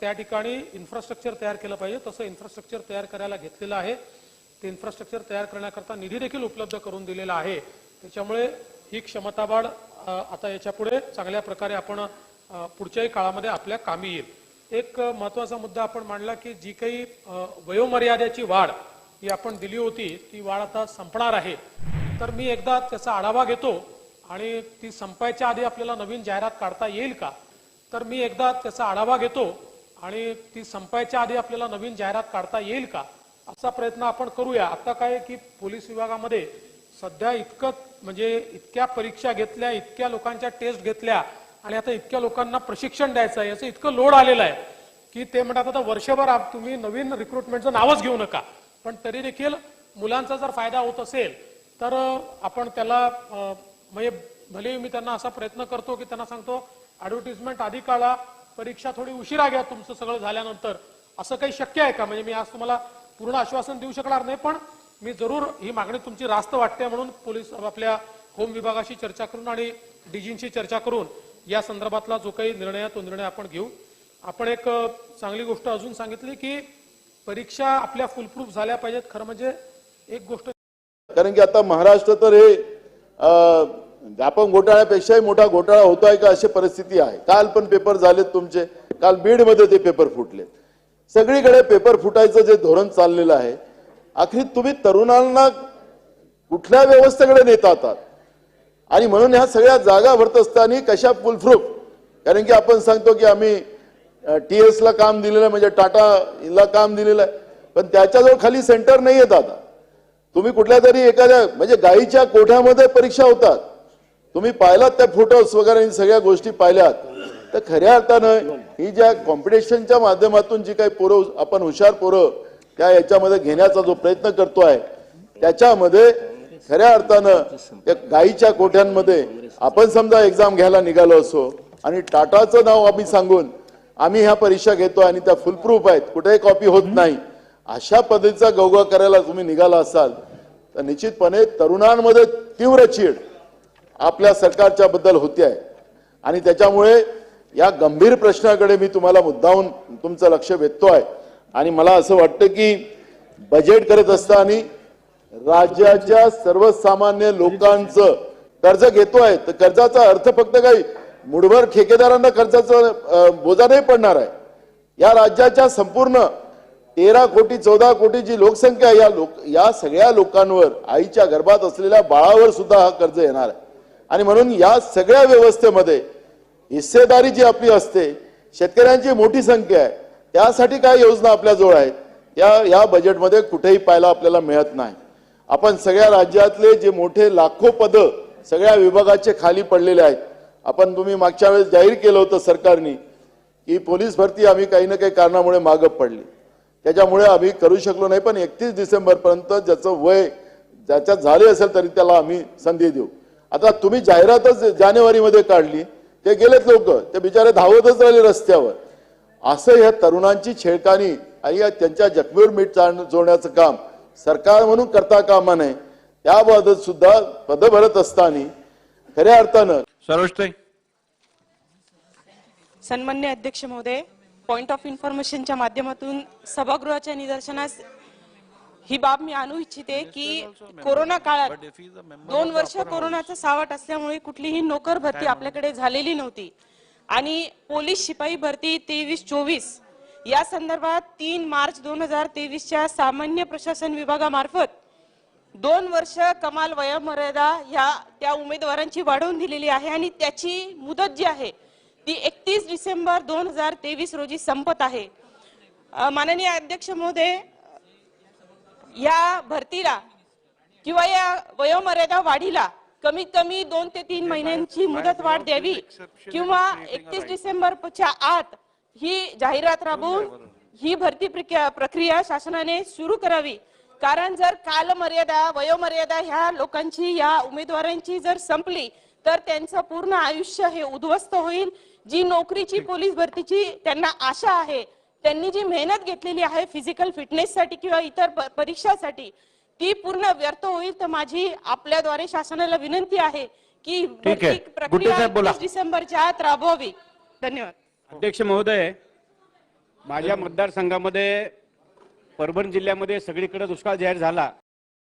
त्या ठिकाणी इन्फ्रास्ट्रक्चर तयार केलं पाहिजे. तसं इन्फ्रास्ट्रक्चर तयार करायला घेतलेलं आहे. ते इन्फ्रास्ट्रक्चर तयार करण्याकरता निधी देखील उपलब्ध करून दिलेला आहे. त्याच्यामुळे ही क्षमता वाढ आता याच्यापुढे चांगल्या प्रकारे आपण पुढच्याही काळामध्ये आपल्या कामी येईल. एक महत्त्वाचा मुद्दा आपण मांडला की जी काही वयोमर्यादेची वाढ ही आपण दिली होती ती वाढ आता संपणार आहे. तर मी एकदा त्याचा आढावा घेतो आणि ती संपायच्या आधी आपल्याला नवीन जाहिरात काढता येईल का? तर मी एकदा त्याचा आढावा घेतो. आणि ती संपायच्या आधी आपल्याला नवीन जाहिरात काढता येईल का? असा प्रयत्न आपण करूया. आता काय आहे की पोलीस विभागामध्ये सध्या इतकं म्हणजे इतक्या परीक्षा घेतल्या इतक्या लोकांच्या टेस्ट घेतल्या आणि आता इतक्या लोकांना प्रशिक्षण द्यायचं आहे याचं इतकं लोड आलेलं आहे की ते म्हणतात आता वर्षभर तुम्ही नवीन रिक्रुटमेंटचं नावच घेऊ नका. पण तरी देखील मुलांचा जर फायदा होत असेल तर आपण त्याला म्हणजे भले मी त्यांना असा प्रयत्न करतो की त्यांना सांगतो ऍडव्हर्टिजमेंट आधी काढा परीक्षा थोडी उशिरा घ्या तुमचं सगळं झाल्यानंतर. असं काही शक्य आहे का? म्हणजे मी आज तुम्हाला पूर्ण आश्वासन देऊ शकणार नाही पण मी जरूर ही मागणी तुमची रास्त वाटते म्हणून पोलीस आपल्या होम विभागाशी चर्चा करून आणि डीजींशी चर्चा करून या संदर्भातला जो काही निर्णय आहे तो निर्णय आपण घेऊ. आपण एक चांगली गोष्ट अजून सांगितली की परीक्षा आपल्या फुलप्रूफ झाल्या पाहिजेत. खरं म्हणजे एक गोष्ट कारण की आता महाराष्ट्र तर हे म्हणजे आपण व्यापक घोटाळ्यापेक्षाही मोठा घोटाळा होतोय का अशी परिस्थिती आहे. काल पण पेपर झालेत तुमचे. काल बीडमध्ये ते पेपर फुटले सगळीकडे पेपर फुटायचं जे धोरण चाललेलं आहे अखेर तुम्ही तरुणांना कुठल्या व्यवस्थेकडे नेत आहात आणि म्हणून ह्या सगळ्या जागा भरत असताना कशा फुलफ्रूफ? कारण की आपण सांगतो की आम्ही टी एस ला काम दिलेलं आहे म्हणजे टाटाला काम दिलेलं आहे. पण त्याच्याजवळ खाली सेंटर नाही येत आता तुम्ही कुठल्या तरी एखाद्या म्हणजे गाईच्या कोठ्यामध्ये परीक्षा होतात. तुम्ही पाहिलात त्या फोटोज वगैरे सगळ्या गोष्टी पाहिल्यात. तर खऱ्या अर्थानं ही ज्या कॉम्पिटिशनच्या माध्यमातून जी काही पोरं आपण हुशार पोरं त्या याच्यामध्ये घेण्याचा जो प्रयत्न करतो आहे त्याच्यामध्ये खऱ्या अर्थानं त्या गाईच्या कोठ्यांमध्ये आपण समजा एक्झाम घ्यायला निघालो असो आणि टाटाचं नाव आम्ही सांगून आम्ही ह्या परीक्षा घेतो आणि त्या फुलप्रूफ आहेत कुठेही कॉपी होत नाही अशा पद्धतीचा गौगा करायला तुम्ही निघाला असाल तर निश्चितपणे तरुणांमध्ये तीव्र चीड. आपल्या सरकारच्या बद्दल होती आहे. आणि त्याच्यामुळे या गंभीर प्रश्नाकडे मी तुम्हाला मुद्दाहून तुमचं लक्ष वेधतो आहे. आणि मला असं वाटतं की बजेट करत असताना राज्याच्या सर्वसामान्य लोकांचं कर्ज घेतो आहे. तर कर्जाचा अर्थ फक्त काही मुठभर ठेकेदारांना कर्जाचा बोजा नाही पडणार आहे. या राज्याच्या संपूर्ण तेरा कोटी चौदा कोटी जी लोकसंख्या या लोक या सगळ्या लोकांवर आईच्या गर्भात असलेल्या बाळावर सुद्धा हा कर्ज येणार आहे. आणि म्हणून या सगळ्या व्यवस्थेमध्ये हिस्सेदारी जी आपली असते शेतकऱ्यांची मोठी संख्या आहे त्यासाठी काय योजना आपल्याजवळ आहेत त्या या बजेटमध्ये कुठेही पाहायला आपल्याला मिळत नाही. आपण सगळ्या राज्यातले जे मोठे लाखो पदं सगळ्या विभागाचे खाली पडलेले आहेत आपण तुम्ही मागच्या वेळेस जाहीर केलं होतं सरकारने की पोलीस भरती आम्ही काही ना काही कारणामुळे मागं पडली. त्याच्यामुळे आम्ही करू शकलो नाही पण एकतीस डिसेंबरपर्यंत ज्याचं वय ज्याच्यात झाले असेल तरी त्याला आम्ही संधी देऊ. आता तुम्ही जाहिरातच जानेवारीमध्ये काढली ते गेलेत लोक ते बिचारे धावतच राहिले रस्त्यावर. असं ह्या तरुणांची छेडखानी आणि या त्यांच्या जखमीवर मीठ जोडण्याचं काम सरकार म्हणून करता कामा नये त्याबाबत सुद्धा पद भरत असताना खऱ्या अर्थानं सरोजताई. सन्मान्य अध्यक्ष महोदय पॉइंट ऑफ इन्फॉर्मेशनच्या माध्यमातून सभागृहाच्या निदर्शनास ही बाब मी आणू इच्छिते की कोरोना काळात दोन वर्ष कोरोनाचा सावट असल्यामुळे कुठलीही नोकर भरती आपल्याकडे झालेली नव्हती. आणि पोलीस शिपाई भरती तेवीस चोवीस या संदर्भात तीन मार्च दोन हजार तेवीसच्या सामान्य प्रशासन विभागामार्फत दोन वर्ष कमाल वयोमर्यादा ह्या त्या उमेदवारांची वाढवून दिलेली आहे आणि त्याची मुदत जी आहे ती एकतीस डिसेंबर दोन हजार तेवीस रोजी संपत आहे. माननीय अध्यक्ष महोदय या भरतीला किंवा या वयोमर्यादा वाढीला कमीत कमी दोन ते तीन महिन्यांची मुदत वाढ द्यावी किंवा एकतीस डिसेंबरच्या आत ही जाहिरात राबवून ही भरती प्रक्रिया प्रक्रिया शासनाने सुरू करावी. कारण जर कालमर्यादा वयोमर्यादा ह्या लोकांची या उमेदवारांची जर संपली तर त्यांचं पूर्ण आयुष्य हे उद्ध्वस्त होईल. जी नोकरीची पोलीस भरतीची त्यांना आशा आहे त्यांनी जी मेहनत घेतलेली आहे फिजिकल फिटनेस साठी किंवा इतर परीक्षासाठी ती पूर्ण व्यर्थ होईल तर माझी आपल्याद्वारे शासनाला विनंती आहे की प्रक्रिया साहेब, बोला. 31 डिसेंबरच्या आत राबवावी. धन्यवाद. अध्यक्ष महोदय माझ्या मतदारसंघामध्ये परभणी जिल्ह्यामध्ये सगळीकडे दुष्काळ जाहीर झाला.